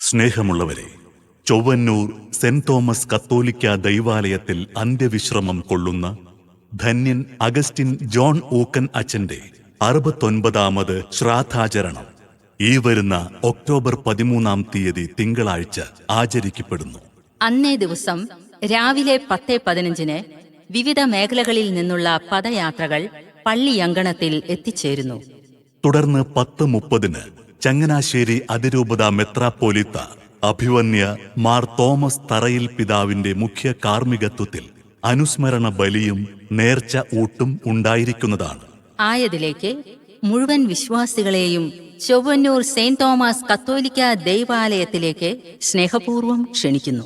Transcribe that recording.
സ്നേഹമുള്ളവരെ Chowwannur saint Thomas കത്തോലിക്ക ദൈവാലയത്തിൽ അന്ത്യവിശ്രമം കൊള്ളുന്ന ധന്യൻ അഗസ്റ്റിൻ ജോൺ ഓക്കൻ അച്ഛന്റെ അറുപത്തൊൻപതാമത് ശ്രാദ്ധാചരണം ഈ വരുന്ന ഒക്ടോബർ പതിമൂന്നാം തീയതി തിങ്കളാഴ്ച ആചരിക്കപ്പെടുന്നു. അന്നേ ദിവസം രാവിലെ പത്ത് പതിനഞ്ചിന് വിവിധ മേഖലകളിൽ നിന്നുള്ള പദയാത്രകൾ പള്ളിയങ്കണത്തിൽ എത്തിച്ചേരുന്നു. തുടർന്ന് പത്ത് മുപ്പതിന് ചങ്ങനാശ്ശേരി അതിരൂപത മെത്രാപ്പോലിത്ത അഭിവന്യ മാർ തോമസ് തറയിൽ പിതാവിന്റെ മുഖ്യ കാർമ്മികത്വത്തിൽ അനുസ്മരണ ബലിയും നേർച്ച ഊട്ടും ഉണ്ടായിരിക്കുന്നതാണ്. ആയതിലേക്ക് മുഴുവൻ വിശ്വാസികളെയും ചൊവ്വന്നൂർ സെയിന്റ് തോമസ് കത്തോലിക്ക ദൈവാലയത്തിലേക്ക് സ്നേഹപൂർവം ക്ഷണിക്കുന്നു.